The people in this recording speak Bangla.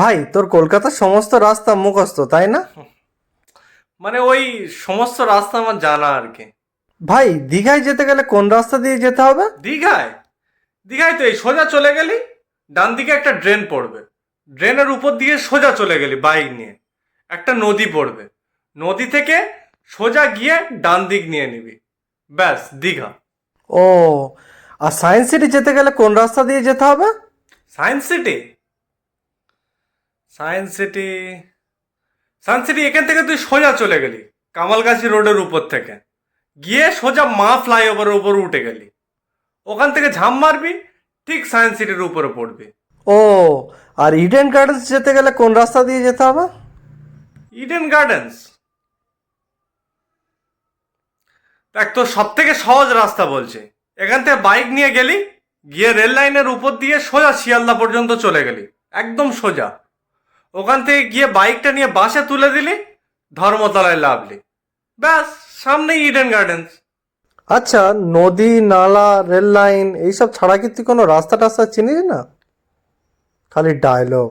ভাই তোর কলকাতার সমস্ত রাস্তা মুখস্থ তাই না? মানে ওই সমস্ত রাস্তা আমার জানা আর কি। ভাই দীঘায় যেতে গেলে কোন রাস্তা দিয়ে যেতে হবে? দীঘায়? দীঘায় তো এই সোজা চলে গেলি ডান দিকে একটা ড্রেন পড়বে। ড্রেনের উপর দিয়ে সোজা চলে গেলি বাইক নিয়ে। একটা নদী পড়বে। নদী থেকে সোজা গিয়ে ডান দিক নিয়ে নিবি। ব্যাস দীঘা। ও আর সায়েন্স সিটি যেতে গেলে কোন রাস্তা দিয়ে যেতে হবে? Science city? Science city. Science city এখান থেকে তুই সোজা চলে গেলি কামালগাছি রোডের উপর থেকে। গিয়ে সোজা মা ফ্লাইওভারের উপর উঠে গেলি। ওখান থেকে ঝাম মারবি ঠিক সায়েন্স সিটির উপরে পড়বি। ও আর ইডেন গার্ডেন্স যেতে গেলে কোন রাস্তা দিয়ে যেতে হবে? ইডেন গার্ডেন্স দেখ তোর সব থেকে সহজ রাস্তা বলছে। এখান থেকে বাইক নিয়ে গেলি গিয়ে রেল লাইনের উপর দিয়ে সোজা শিয়ালদা পর্যন্ত চলে গেলি। একদম সোজা। ওখান থেকে গিয়ে বাইকটা নিয়ে বাসে তুলে দিলি, ধর্মতলায় লাভলি। ব্যাস সামনে ইডেন গার্ডেন্স আচ্ছা নদী, নালা, রেল লাইন, এইসব ছাড়া কিন্তু কোনো রাস্তা টাস্তা চিনিস না? খালি ডায়লগ